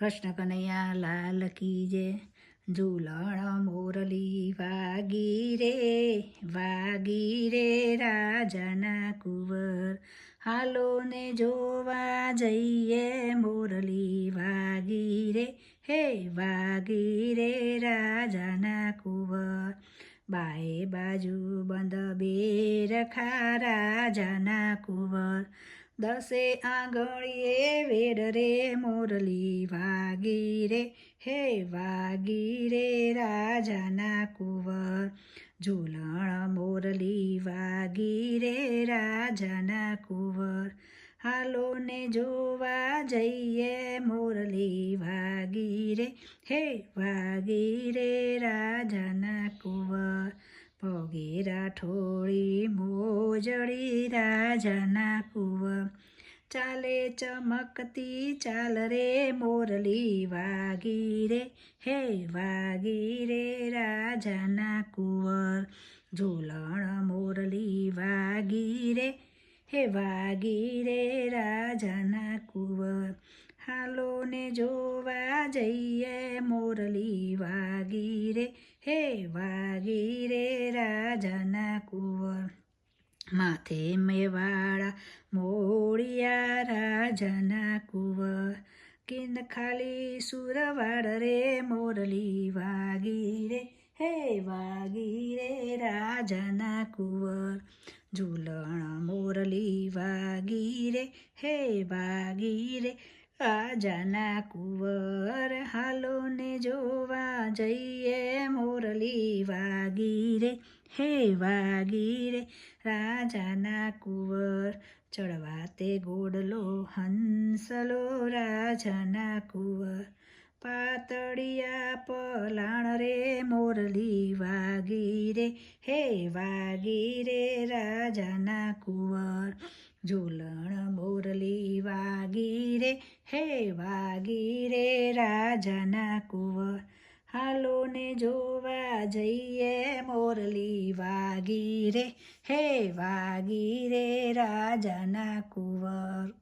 કૃષ્ણ કનૈયા લાલ કી જય. ઝૂલણ મોરલી વાગી રે વાગી રે રાજાના કુંવર. હાલો ને જોવા જઈએ, મોરલી વાગી રે, હે વાગી રે રાજાના કુંવર. બાએ બાજુ બંધ બેર ખારા જાના કુંવર. દસે આંગળીએ વેડ રે મોરલી વાગી રે હે વાગી રે રાજાના કુંવર ઝૂલણ મોરલી વાગી રે રાજાના કુંવર હાલો ને જોવા જઈએ મોરલી વાગી રે હે વાગી રે રાજાના કુંવર પગેરા ઠોળી મોજડી રાજાના કુંવર ચાલે ચમકતી ચાલ રે મોરલી વાગી રે હે વાગી રે રાજાના કુંવર ઝૂલણ મોરલી વાગી રે હે વાગી રે રાજાના કુંવર હાલો ને જોવા જઈએ મોરલી વાગી રે હે વાગી રે રાજાના કુંવર માથે મેવાડા મોડિયા રાજાના કુંવર કિંદ ખાલી સુરવાડ રે મોરલી વાગી રે હે વાગી રે રાજાના કુંવર ઝૂલણ મોરલી વાગી રે હે વાગી રે રાજાના કુંવર હાલો ને જોવા જઈએ મોરલી વાગી રે હે વાગી રે રાજાના કુંવર ચડવા તે ગોડલો, હંસલો, રાજાના કુંવર. પાતળિયા પલાણ રે, મોરલી વાગી રે હે વાગી રે રાજાના કુંવર. ઝૂલણ મોરલી વાગી રે હે વાગી રે રાજાના કુંવર. હાલો ને જોવા જઈએ મોરલી વાગી રે હે વાગી રે રાજાના કુંવર.